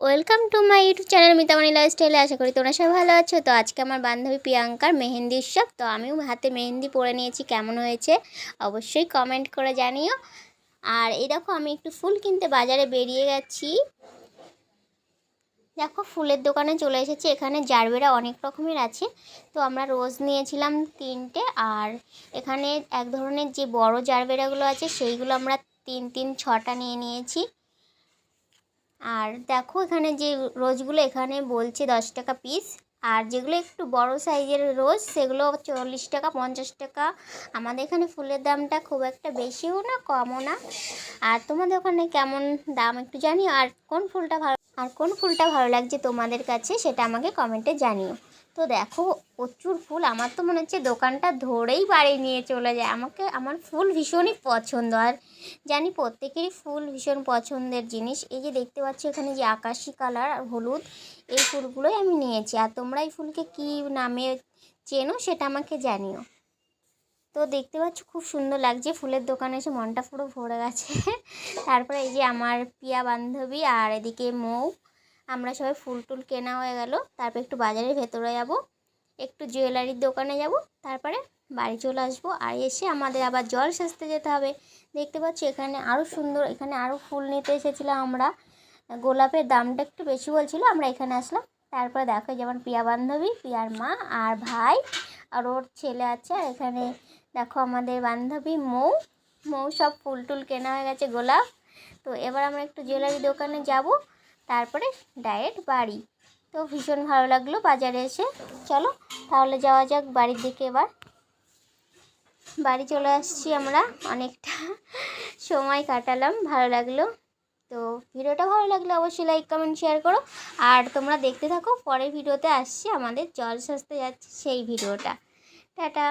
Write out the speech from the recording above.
Welcome to my YouTube channel Mitamoni লাইফস্টাইলে আশা করি তোমরা সবাই ভালো আছো। তো আজকে আমার বান্ধবী প্রিয়াঙ্কার মেহেন্দি উৎসব। তো আমিও হাতে মেহেন্দি পরে নিয়েছি, কেমন হয়েছে অবশ্যই কমেন্ট করে জানিও। আর এই দেখো, আমি একটু ফুল কিনতে বাজারে বেরিয়ে গেছি। দেখো, ফুলের দোকানে চলে এসেছি। এখানে জারবেরা অনেক রকমের আছে। তো আমরা রোজ নিয়েছিলাম তিনটে আর এখানে এক ধরনের যে বড় জারবেরাগুলো আছে, সেইগুলো আমরা তিন তিন, ছটা নিয়ে নিয়েছি। আর দেখো এখানে যে রোজগুলো এখানে বলছে দশ টাকা পিস আর যেগুলো একটু বড় সাইজের রোজ, সেগুলো চল্লিশ টাকা, পঞ্চাশ টাকা। আমাদের এখানে ফুলের দামটা খুব একটা বেশিও না, কমও না। আর তোমাদের ওখানে কেমন দাম একটু জানিও, আর কোন ফুলটা ভালো আর কোন ফুলটা ভালো লাগছে তোমাদের কাছে সেটা আমাকে কমেন্টে জানিও। তো দেখো, প্রচুর ফুল। আমার তো মনে হচ্ছে দোকানটা ধরেই বাড়ি নিয়ে চলে যায়। আমাকে, আমার ফুল ভীষণই পছন্দ। আর জানি প্রত্যেকেরই ফুল ভীষণ পছন্দের জিনিস। এই যে দেখতে পাচ্ছ এখানে যে আকাশি কালার আর হলুদ, এই ফুলগুলোই আমি নিয়েছি। আর তোমরা এই ফুলকে কী নামে চেনো সেটা আমাকে জানিও। তো দেখতে পাচ্ছ খুব সুন্দর লাগছে। ফুলের দোকানে এসে মনটা পুরো ভরে গেছে। তারপরে এই যে আমার পিয়া বান্ধবী আর এদিকে মৌ। আমরা সবাই ফুল টুল কেনা হয়ে গেল। তারপর একটু বাজারের ভেতরে যাব। একটু জুয়েলারির দোকানে যাব। তারপরে বাড়ি চলে আসব। আর এসে আমাদের আবার জল সাজতে যেতে হবে। দেখতে পাচ্ছি, এখানে আরও সুন্দর, এখানে আরও ফুল নিতে এসেছিলাম আমরা। গোলাপের দামটা একটু বেশি বলছিল, আমরা এখানে আসলাম। তারপরে দেখো যেমন পিয়া বান্ধবী পিয়ার মা আর ভাই আর ওর ছেলে আছে। আর এখানে দেখো আমাদের বান্ধবী মৌ। মৌ সব ফুল টুল কেনা হয়ে গেছে গোলাপ। তো এবার আমরা একটু জুয়েলারি দোকানে যাব। তারপরে ডাইরেক্ট বাড়ি। তো ভীষণ ভালো লাগল বাজারে এসে। চলো, তাহলে যাওয়া যাক বাড়ির দিকে এবার। বাড়ি চলে আসছি আমরা, অনেকটা সময় কাটালাম, ভালো লাগল। তো ভিডিওটা ভালো লাগলে অবশ্যই লাইক কমেন্ট শেয়ার করো। আর তোমরা দেখতে থাকো, পরের ভিডিওতে আসছি আমাদের জল সাজতে যাচ্ছে সেই ভিডিওটা। টাটা।